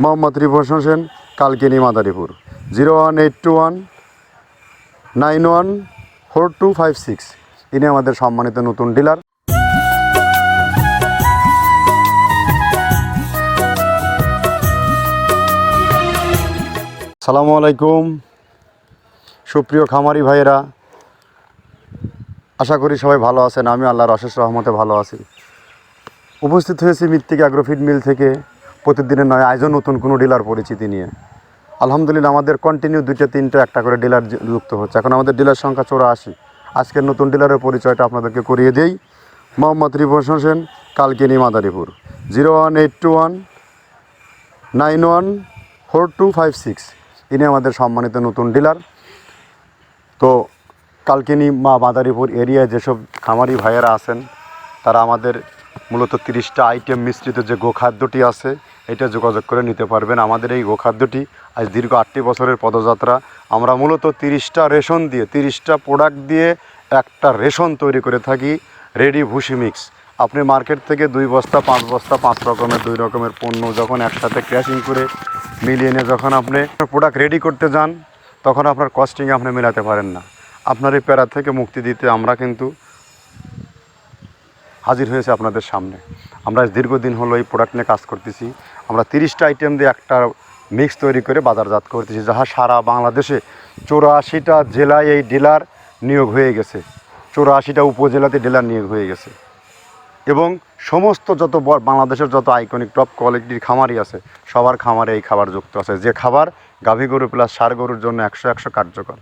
Mohammad রিফোর্স Hossain Kalkini Madaripur. Zero one eight two one, nine one four two five six. ইনি আমাদের সম্মানিত নতুন dealer. সালামু আলাইকুম। সুপ্রিয় খামারি ভাইয়েরা, আশা করি সবাই ভালো আছেন। আমি আল্লাহর অশেষ রহমতে ভালো আছি। উপস্থিত হয়েছি মৃত্তিক অ্যাগ্রোফিড মিল থেকে। প্রতিদিনের নয় আয়োজন নতুন কোনো ডিলার পরিচিতি নিয়ে। আলহামদুলিল্লাহ, আমাদের কন্টিনিউ দুইটা, তিনটা, একটা করে ডিলার যুক্ত হচ্ছে। এখন আমাদের ডিলার সংখ্যা চৌরাশি। আজকের নতুন ডিলারের পরিচয়টা আপনাদেরকে করিয়ে দেই। Mohammad রিফোর্স Hossain, Kalkini, Madaripur. Zero one eight two one, nine one four two five six. ইনি আমাদের সম্মানিত নতুন ডিলার। তো কালকিনি, মা মাদারীপুর এরিয়ায় যেসব খামারি ভাইয়েরা আছেন, তারা আমাদের মূলত তিরিশটা আইটেম মিশ্রিত যে গোখাদ্যটি আছে এটা যোগাযোগ করে নিতে পারবেন। আমাদের এই গোখাদ্যটি আজ দীর্ঘ আটটি বছরের পদযাত্রা। আমরা মূলত তিরিশটা রেশন দিয়ে, তিরিশটা প্রোডাক্ট দিয়ে একটা রেশন তৈরি করে থাকি রেডি ভুসি মিক্স আপনি মার্কেট থেকে দুই বস্তা, পাঁচ বস্তা, পাঁচ রকমের, দুই রকমের পণ্য যখন একসাথে ক্র্যাশিং করে মিলিয়ে নিয়ে যখন আপনি প্রোডাক্ট রেডি করতে যান, তখন আপনার কস্টিং আপনি মেলাতে পারেন না। আপনার এই প্যারা থেকে মুক্তি দিতে আমরা কিন্তু হাজির হয়েছে আপনাদের সামনে। আমরা দীর্ঘদিন হলো এই প্রোডাক্ট নিয়ে কাজ করতেছি। আমরা তিরিশটা আইটেম দিয়ে একটা মিক্স তৈরি করে বাজারজাত করতেছি, যাহা সারা বাংলাদেশে চৌরাশিটা জেলায় এই ডিলার নিয়োগ হয়ে গেছে। চৌরাশিটা উপজেলাতে ডিলার নিয়োগ হয়ে গেছে। এবং সমস্ত যত বাংলাদেশের যত আইকনিক টপ কোয়ালিটির খামারই আছে, সবার খামারে এই খাবার যুক্ত আছে। যে খাবার গাভী গরু প্লাস সার গরুর জন্য একশো একশো কার্যকর।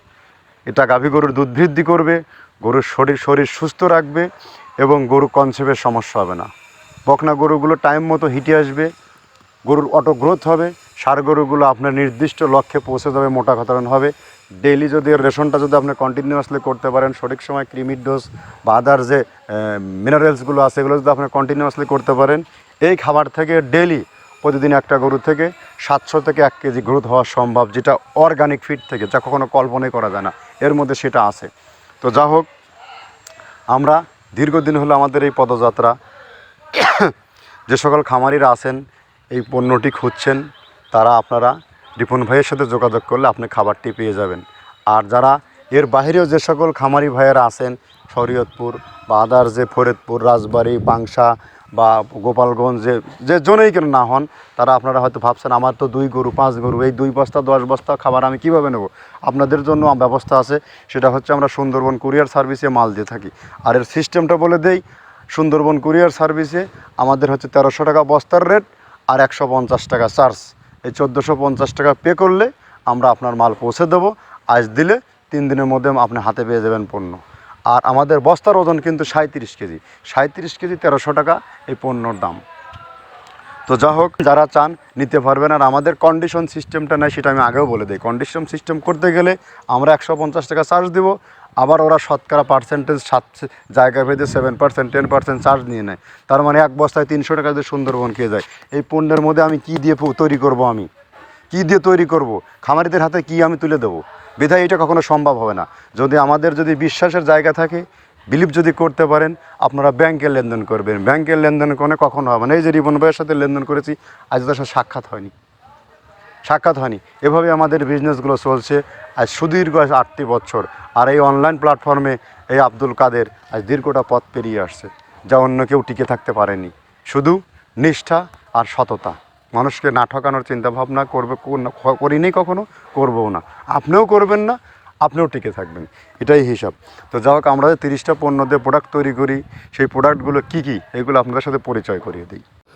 এটা গাভী গরুর দুধ বৃদ্ধি করবে, গরুর শরীর শরীর সুস্থ রাখবে এবং গরু কনসেপ্টের সমস্যা হবে না। বকনা গরুগুলো টাইম মতো হিটে আসবে গরুর অটো গ্রোথ হবে, সার গরুগুলো আপনার নির্দিষ্ট লক্ষ্যে পৌঁছে যাবে, মোটা কথারণ হবে। ডেইলি যদি রেশনটা যদি আপনি কন্টিনিউয়াসলি করতে পারেন, সঠিক সময় ক্রিমির ডোজ বা আদার যে মিনারেলসগুলো আছে, এগুলো যদি আপনি কন্টিনিউয়াসলি করতে পারেন, এই খাবার থেকে ডেইলি প্রতিদিন একটা গরু থেকে সাতশো থেকে এক কেজি গ্রোথ হওয়া সম্ভব, যেটা অর্গানিক ফিড থেকে, যা কখনো কল্পনাই করা যায় না। এর মধ্যে সেটা আছে। তো যা হোক, আমরা দীর্ঘদিন হলো আমাদের এই পদযাত্রা। যে সকল খামারিরা আছেন এই পণ্যটি খুঁজছেন তারা আপনারা রিপন ভাইয়ের সাথে যোগাযোগ করলে আপনি খাবারটি পেয়ে যাবেন। আর যারা এর বাইরেও যে সকল খামারি ভাইয়েরা আছেন, শরীয়তপুর বা আদার যে ফরিদপুর, রাজবাড়ি পাংশা বা গোপালগঞ্জ যে যে জনেই কেন না হন, তারা আপনারা হয়তো ভাবছেন, আমার তো দুই গরু, পাঁচ গরু, এই দুই বস্তা, দশ বস্তা খাবার আমি কীভাবে নেব? আপনাদের জন্য ব্যবস্থা আছে, সেটা হচ্ছে আমরা সুন্দরবন কুরিয়ার সার্ভিসে মাল দিয়ে থাকি। আর এর সিস্টেমটা বলে দেই, সুন্দরবন কুরিয়ার সার্ভিসে আমাদের হচ্ছে তেরোশো টাকা বস্তার রেট আর একশো পঞ্চাশ টাকা চার্জ। এই চোদ্দোশো পঞ্চাশ টাকা পে করলে আমরা আপনার মাল পৌঁছে দেবো। আজ দিলে তিন দিনের মধ্যে আপনি হাতে পেয়ে যাবেন পণ্য। আর আমাদের বস্তার ওজন কিন্তু সাঁত্রিশ কেজি। সাঁত্রিশ কেজি তেরোশো টাকা এই পণ্যর দাম। তো যা হোক, যারা চান নিতে পারবেন। আর আমাদের কন্ডিশন সিস্টেমটা নেয় সেটা আমি আগেও বলে দিই। কন্ডিশন সিস্টেম করতে গেলে আমরা একশো পঞ্চাশ টাকা চার্জ দেবো। আবার ওরা শতকরা পার্সেন্টেজ সাত জায়গা ভেদে seven percent ten percent charge নিয়ে নেয়। তার মানে এক বস্তায় তিনশো টাকা দিয়ে সুন্দরবন খেয়ে যায়। এই পণ্যের মধ্যে আমি কি দিয়ে তৈরি করব আমি? কি দিয়ে তৈরি করব? খামারিদের হাতে কি আমি তুলে দেবো? বিধায় এটা কখনো সম্ভব হবে না। যদি আমাদের যদি বিশ্বাসের জায়গা থাকে বিলিভ যদি করতে পারেন, আপনারা ব্যাংকে লেনদেন করবেন। ব্যাংকের লেনদেন করে কখনো হবে না। এই যে রিবন ভাইয়ের সাথে লেনদেন করেছি, আজ তার সাথে সাক্ষাৎ হয়নি। সাক্ষাৎ হয়নি। এভাবে আমাদের বিজনেসগুলো চলছে আজ সুদীর্ঘ আটটি বছর। আর এই অনলাইন প্ল্যাটফর্মে এই আব্দুল কাদের আজ দীর্ঘটা পথ পেরিয়ে আসছে, যা অন্য কেউ টিকে থাকতে পারেনি। শুধু নিষ্ঠা আর সততা। মানুষকে না ঠকানোর চিন্তাভাবনা করবে কর- করিনি কখনো, করবও না। আপনিও করবেন না, আপনিও টিকে থাকবেন। এটাই হিসাব। তো যা হোক, আমরা তিরিশটা পণ্য দিয়ে প্রোডাক্ট তৈরি করি, সেই প্রোডাক্টগুলো কী কী, এগুলো আপনাদের সাথে পরিচয় করিয়ে দিই।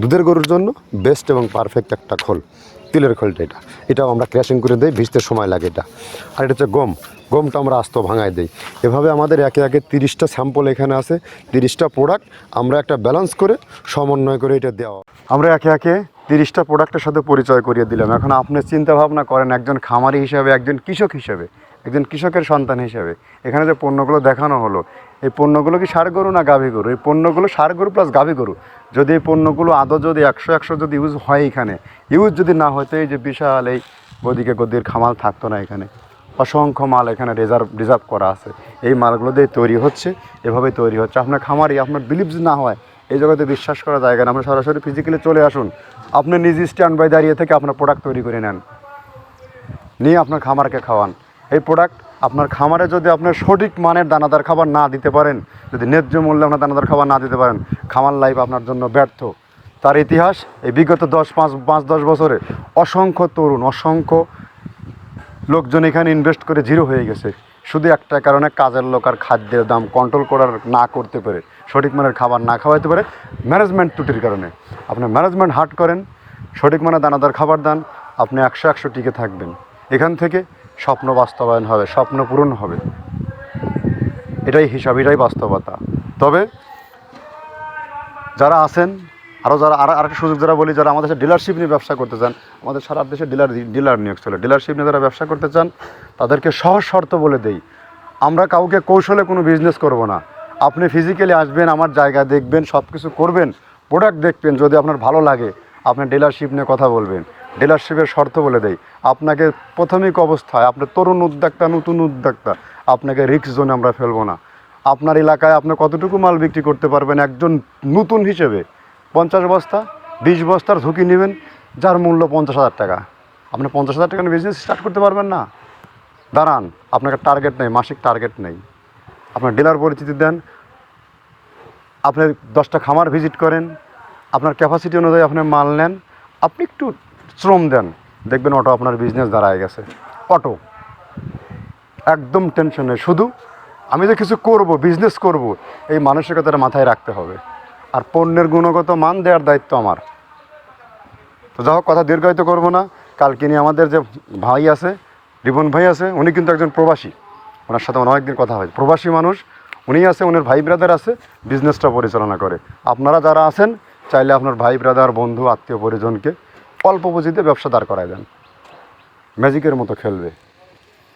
দুধের গরুর জন্য বেস্ট এবং পারফেক্ট একটা খোল। তিলের খোলটা এটা। এটাও আমরা ক্র্যাশিং করে দিই, ভিজতে সময় লাগে এটা। আর এটা হচ্ছে গম। গমটা আমরা আস্ত ভাঙায় দিই। এভাবে আমাদের একে একে তিরিশটা স্যাম্পল এখানে আছে। তিরিশটা প্রোডাক্ট আমরা একটা ব্যালেন্স করে, সমন্বয় করে এটা দেওয়া। আমরা একে একে তিরিশটা প্রোডাক্টের সাথে পরিচয় করিয়ে দিলাম। এখন আপনি চিন্তা ভাবনা করেন, একজন খামারি হিসাবে, একজন কৃষক হিসেবে, একজন কৃষকের সন্তান হিসেবে। এখানে যে পণ্যগুলো দেখানো হলো এই পণ্যগুলো কি সার গরু না গাভী গরু? এই পণ্যগুলো সার গরু প্লাস গাভী গরু। যদি এই পণ্যগুলো আদৌ যদি একশো একশো যদি ইউজ হয় এখানে ইউজ যদি না হতো এই যে বিশাল এই গদিকে গদির খামাল থাকতো না এখানে। অসংখ্য মাল এখানে রিজার্ভ রিজার্ভ করা আছে। এই মালগুলো দিয়ে তৈরি হচ্ছে এভাবেই তৈরি হচ্ছে। আপনার খামারই আপনার বিলিভ না হয়, এই জগতে বিশ্বাস করা জায়গা না। আপনি সরাসরি ফিজিক্যালি চলে আসুন। আপনি নিজ স্ট্যান্ড বাই দাঁড়িয়ে থেকে আপনার প্রোডাক্ট তৈরি করে নেন। নিয়ে আপনার খামারকে খাওয়ান। এই প্রোডাক্ট আপনার খামারে যদি আপনার সঠিক মানের দানাদার খাবার না দিতে পারেন, যদি ন্যায্য মূল্যে আপনার দানাদার খাবার না দিতে পারেন, খামার লাইফ আপনার জন্য ব্যর্থ। তার ইতিহাস, এই বিগত দশ, পাঁচ পাঁচ, দশ বছরে অসংখ্য তরুণ, অসংখ্য লোকজন এখানে ইনভেস্ট করে জিরো হয়ে গেছে। শুধু একটা কারণে কাজের লোক আর খাদ্যের দাম কন্ট্রোল করার, না করতে পারে, সঠিক মানের খাবার না খাওয়াইতে পারে ম্যানেজমেন্ট ত্রুটির কারণে। আপনার ম্যানেজমেন্ট হার্ট করেন, সঠিক মানের দানাদার খাবার দান, আপনি একশো একশো টিকে থাকবেন। এখান থেকে স্বপ্ন বাস্তবায়ন হবে, স্বপ্ন পূরণ হবে। এটাই হিসাব, এটাই বাস্তবতা। তবে যারা আছেন আরও যারা, আর, আরেকটা সুযোগ যারা বলি, যারা আমাদের ডিলারশিপ নিয়ে ব্যবসা করতে চান, আমাদের সারা দেশে ডিলার ডিলার নিয়োগ চলে। ডিলারশিপ নিয়ে যারা ব্যবসা করতে চান, তাদেরকে সহজ শর্ত বলে দেই, আমরা কাউকে কৌশলে কোনো বিজনেস করব না। আপনি ফিজিক্যালি আসবেন, আমার জায়গা দেখবেন সব কিছু করবেন প্রোডাক্ট দেখবেন, যদি আপনার ভালো লাগে, আপনি ডিলারশিপ নিয়ে কথা বলবেন। ডিলারশিপের শর্ত বলে দেই। আপনাকে প্রাথমিক অবস্থায় আপনার তরুণ উদ্যোক্তা, নতুন উদ্যোক্তা, আপনাকে রিক্স জোনে আমরা ফেলব না। আপনার এলাকায় আপনি কতটুকু মাল বিক্রি করতে পারবেন একজন নতুন হিসেবে? পঞ্চাশ বস্তা, বিশ বস্তার ঝুঁকি নেবেন, যার মূল্য পঞ্চাশ হাজার টাকা। আপনি পঞ্চাশ হাজার টাকা বিজনেস স্টার্ট করতে পারবেন না। দাঁড়ান, আপনাকে টার্গেট নেই, মাসিক টার্গেট নেই। আপনার ডিলার পরিচিতি দেন, আপনি দশটা খামার ভিজিট করেন, আপনার ক্যাপাসিটি অনুযায়ী আপনি মাল নেন। আপনি একটু শ্রম দেন, দেখবেন অটো আপনার বিজনেস দাঁড়ায় গেছে। অটো, একদম টেনশন শুধু আমি যে কিছু করব বিজনেস করব, এই মানসিকতাটা মাথায় রাখতে হবে। আর পণ্যের গুণগত মান দেওয়ার দায়িত্ব আমার। তো যাই হোক, কথা দীর্ঘায়িত করব না। কালকে নিয়ে আমাদের যে ভাই আছে রিপন ভাই আছে, উনি কিন্তু একজন প্রবাসী। ওনার সাথে আমার অনেকদিন কথা হয়। প্রবাসী মানুষ, উনি আছে ওনার ভাই ব্রাদার আছে বিজনেসটা পরিচালনা করে। আপনারা যারা আছেন, চাইলে আপনার ভাই ব্রাদার বন্ধু, আত্মীয়, পরিজনকে অল্প পুঁজিতে ব্যবসা দাঁড় করায় দেন। ম্যাজিকের মতো খেলবে।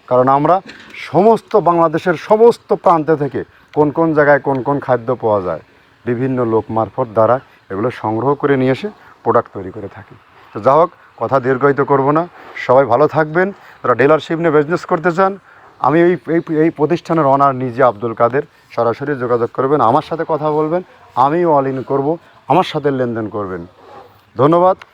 কারণ আমরা সমস্ত বাংলাদেশের সমস্ত প্রান্তে থেকে কোন কোন জায়গায় কোন কোন খাদ্য পাওয়া যায়, বিভিন্ন লোক মারফত দ্বারা এগুলো সংগ্রহ করে নিয়ে এসে প্রোডাক্ট তৈরি করে থাকি। তো যা হোক, কথা দীর্ঘায়িত করব না। সবাই ভালো থাকবেন। যারা ডিলারশিপ নিয়ে বিজনেস করতে চান, আমি এই এই প্রতিষ্ঠানের অনার নিজে আব্দুল কাদের। সরাসরি যোগাযোগ করবেন, আমার সাথে কথা বলবেন, আমিও অল ইন করব, আমার সাথে লেনদেন করবেন। ধন্যবাদ।